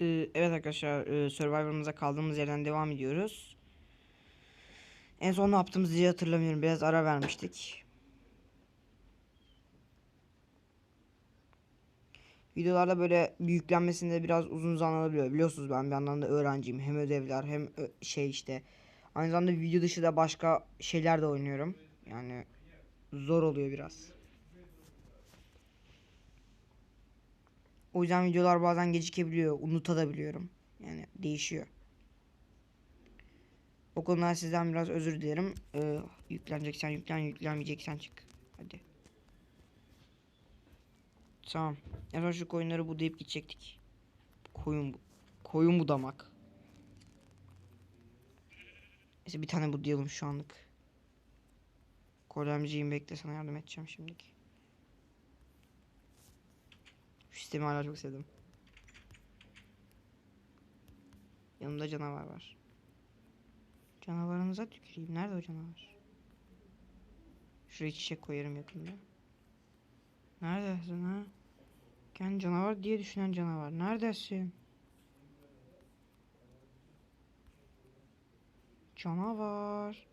Ee, evet arkadaşlar e, Survivor'ımıza kaldığımız yerden devam ediyoruz. En son ne yaptığımızı hiç hatırlamıyorum. Biraz ara vermiştik. Videolarda böyle yüklenmesinde biraz uzun zaman alabiliyor. Biliyorsunuz ben bir yandan da öğrenciyim. Hem ödevler hem ö- şey işte. Aynı zamanda video dışı da başka şeyler de oynuyorum. Yani zor oluyor biraz. O yüzden videolar bazen gecikebiliyor. Unutabiliyorum. Yani değişiyor. O konuda sizden biraz özür dilerim. Ee, yükleneceksen yüklen, yüklenmeyeceksen çık. Hadi. Tamam. En son şu koyunları budayıp gidecektik. Koyun bu. Koyun budamak. Neyse bir tane budayalım şu anlık. Kolemciyim bekle sana yardım edeceğim şimdiki. Şu sistemi hala çok sevdim. Yanımda canavar var. Canavarınıza tüküreyim. Nerede o canavar? Şuraya çiçek koyarım yakında. Neredesin ha? Kendi canavar diye düşünen canavar. Neredesin? Canavar.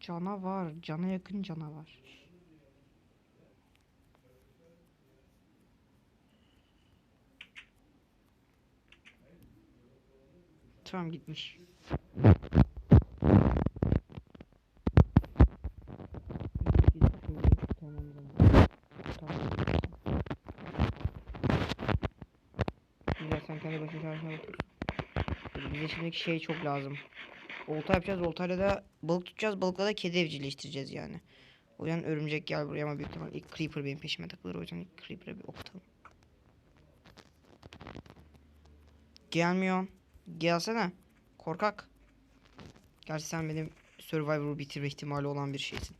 Canavar. Cana yakın canavar. Tamam gitmiş. Güzel sen kendi başına bakıyorsun. Bize şimdiki şey çok lazım. Olta yapacağız. Oltayla da balık tutacağız. Balıkla da kedi evcilleştireceğiz yani. O yüzden örümcek gel buraya ama büyük ihtimal ilk Creeper benim peşime takılır. O yüzden ilk Creeper'a bir ok atalım. Gelsene. Korkak. Gerçi sen benim Survivor'u bitirme ihtimali olan bir şeysin.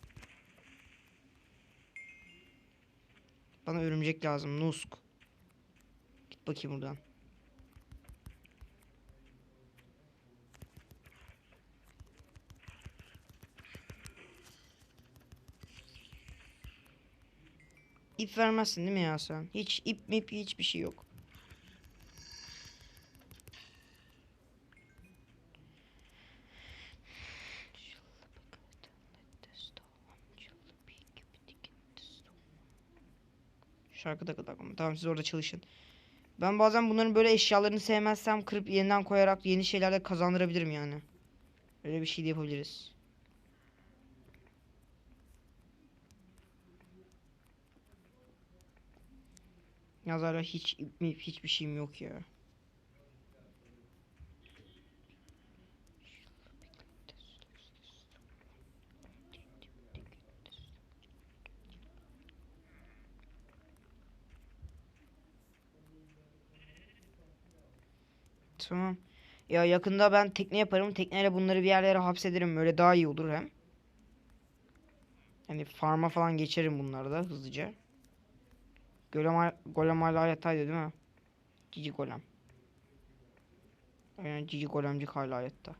Bana örümcek lazım. Nusk. Git bakayım buradan. İp vermezsin değil mi ya sen? Hiç ip mip hiçbir şey yok. Şarkı da kadar ama tamam siz orada çalışın. Ben bazen bunların böyle eşyalarını sevmezsem kırıp yeniden koyarak yeni şeylerle kazandırabilirim yani. Öyle bir şey de yapabiliriz. Yazarla hiç hiçbir şeyim yok ya. Tamam. Ya yakında ben tekne yaparım. Tekneyle bunları bir yerlere hapsederim. Böyle daha iyi olur hem. Hani farma falan geçerim bunları da hızlıca. Golem, golem hala hayattaydı değil mi? Cici golem. Aynen cici golemcik hala hayatta.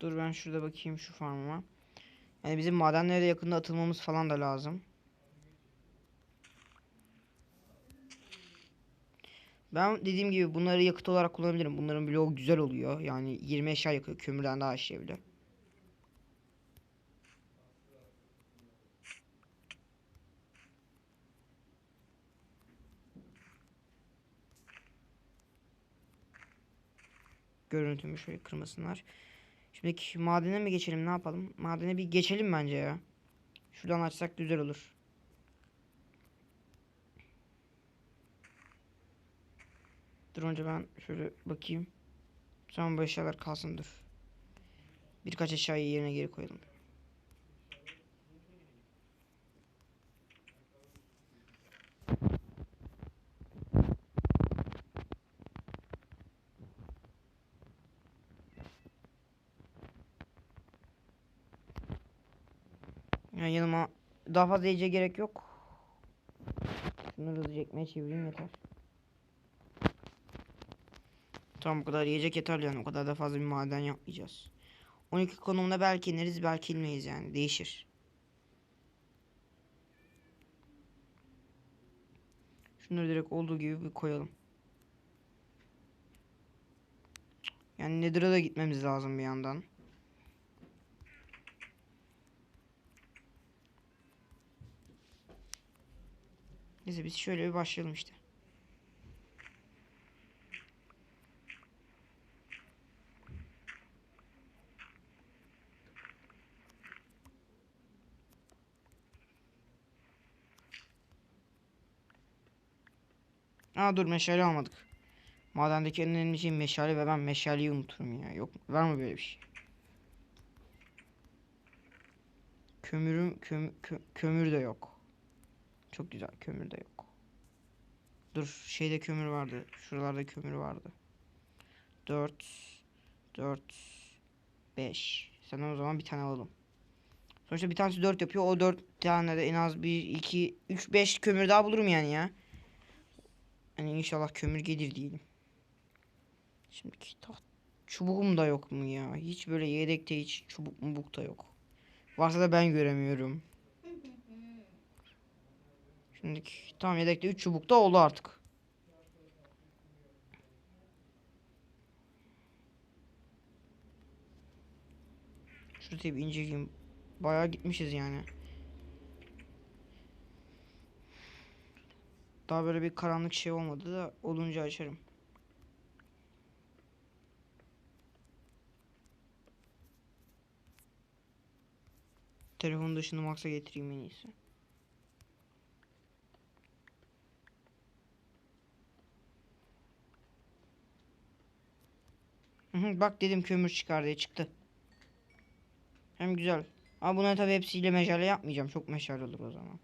Dur ben şurada bakayım şu farmıma. Yani bizim madenlere de yakında atılmamız falan da lazım. Ben dediğim gibi bunları yakıt olarak kullanabilirim. Bunların bloğu güzel oluyor. Yani 20 eşya yakıyor. Kömürden daha işlevli. Görüntümü şöyle kırmasınlar. Şimdi madene mi geçelim ne yapalım? Madene bir geçelim bence ya. Şuradan açsak güzel olur. Dur önce ben şöyle bakayım. Sonra bu eşyalar kalsın dur. Birkaç eşyayı yerine geri koyalım. Yani yanıma daha fazla yiyecek gerek yok. Şunları hızlıca ekmeğe çevireyim yeter. Tamam bu kadar yiyecek yeterli yani o kadar da fazla bir maden yapmayacağız. 12 konumuna belki ineriz belki inmeyiz yani. Değişir. Şunları direkt olduğu gibi bir koyalım. Yani Nether'a da gitmemiz lazım bir yandan. Neyse biz şöyle bir başlayalım işte. Aa dur meşale almadık. Madendeki en önemli şey meşale ve ben meşaleyi unuturum ya. Yok var mı böyle bir şey? Kömürüm köm, kö- kömür de yok. Çok güzel kömür de yok. Dur şeyde kömür vardı. Şuralarda kömür vardı. 4 4 5. Senden o zaman bir tane alalım. Sonuçta bir tanesi 4 yapıyor. O 4 tane de en az 1 2 3 5 kömür daha bulurum yani ya. Hani inşallah kömür gelir diyelim. Şimdi taht çubuğum da yok mu ya? Hiç böyle yedekte hiç çubuk mubuk da yok. Varsa da ben göremiyorum. Şimdi tamam yedekte 3 çubuk da oldu artık. Şurayı bir inceleyeyim. Bayağı gitmişiz yani. Daha böyle bir karanlık şey olmadı da olunca açarım. Telefonu dışını maksa getireyim en iyisi. Bak dedim kömür çıkar diye çıktı. Hem güzel. Ama bunları tabi hepsiyle meşale yapmayacağım. Çok meşale olur o zaman.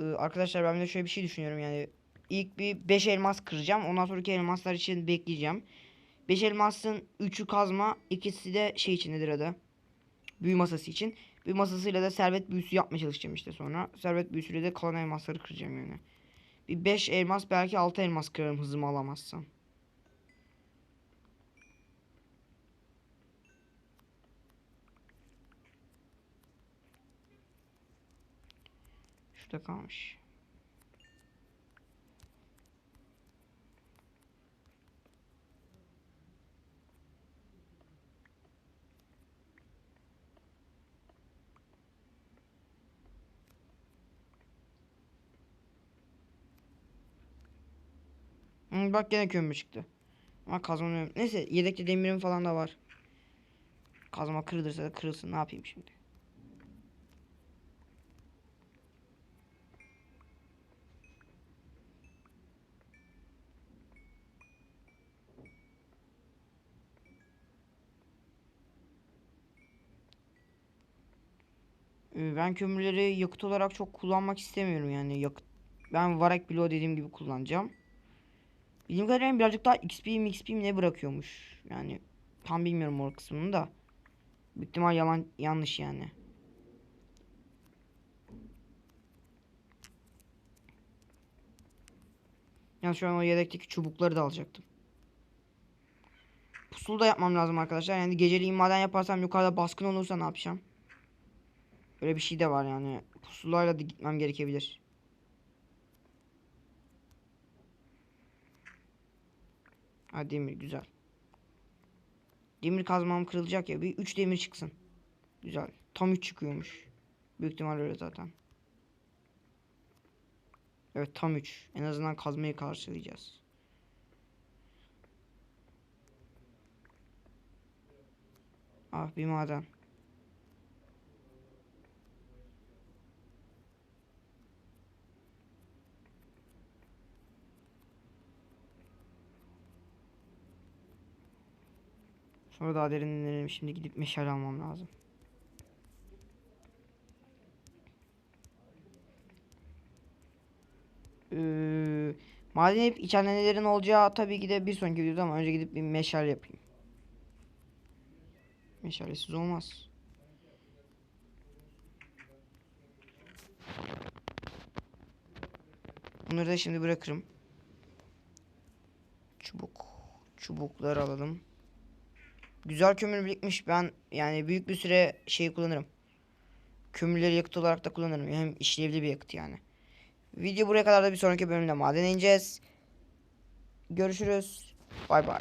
Ee, arkadaşlar ben de şöyle bir şey düşünüyorum yani. İlk bir 5 elmas kıracağım. Ondan sonraki elmaslar için bekleyeceğim. 5 elmasın 3'ü kazma, ikisi de şey için nedir adı? Büyü masası için. Büyü masasıyla da servet büyüsü yapmaya çalışacağım işte sonra. Servet büyüsüyle de kalan elmasları kıracağım yani. Bir 5 elmas belki 6 elmas kırarım hızımı alamazsam. Şurada kalmış. Bak gene kömür çıktı. Ama kazma Neyse yedekte demirim falan da var. Kazma kırılırsa da kırılsın ne yapayım şimdi. Ben kömürleri yakıt olarak çok kullanmak istemiyorum yani yakıt. Ben varak bloğu dediğim gibi kullanacağım. Bildiğim kadarıyla birazcık daha XP mi XP mi ne bırakıyormuş. Yani tam bilmiyorum o kısmını da. Büyük ihtimal yalan yanlış yani. Yani şu an o yedekteki çubukları da alacaktım. Pusulu da yapmam lazım arkadaşlar. Yani geceliğin maden yaparsam yukarıda baskın olursa ne yapacağım? Böyle bir şey de var yani. Pusulayla da gitmem gerekebilir. Ha demir güzel. Demir kazmam kırılacak ya. Bir 3 demir çıksın. Güzel. Tam 3 çıkıyormuş. Büyük ihtimal öyle zaten. Evet tam 3. En azından kazmayı karşılayacağız. Ah bir maden. Sonra daha derin inelim. Şimdi gidip meşale almam lazım. Ee, maden hep içeride nelerin olacağı tabii ki de bir sonraki videoda ama önce gidip bir meşale yapayım. Meşalesiz olmaz. Bunları da şimdi bırakırım. Çubuk. Çubukları alalım. Güzel kömür birikmiş. Ben yani büyük bir süre şey kullanırım. Kömürleri yakıt olarak da kullanırım. Hem işlevli bir yakıt yani. Video buraya kadar da bir sonraki bölümde maden ineceğiz. Görüşürüz. Bay bay.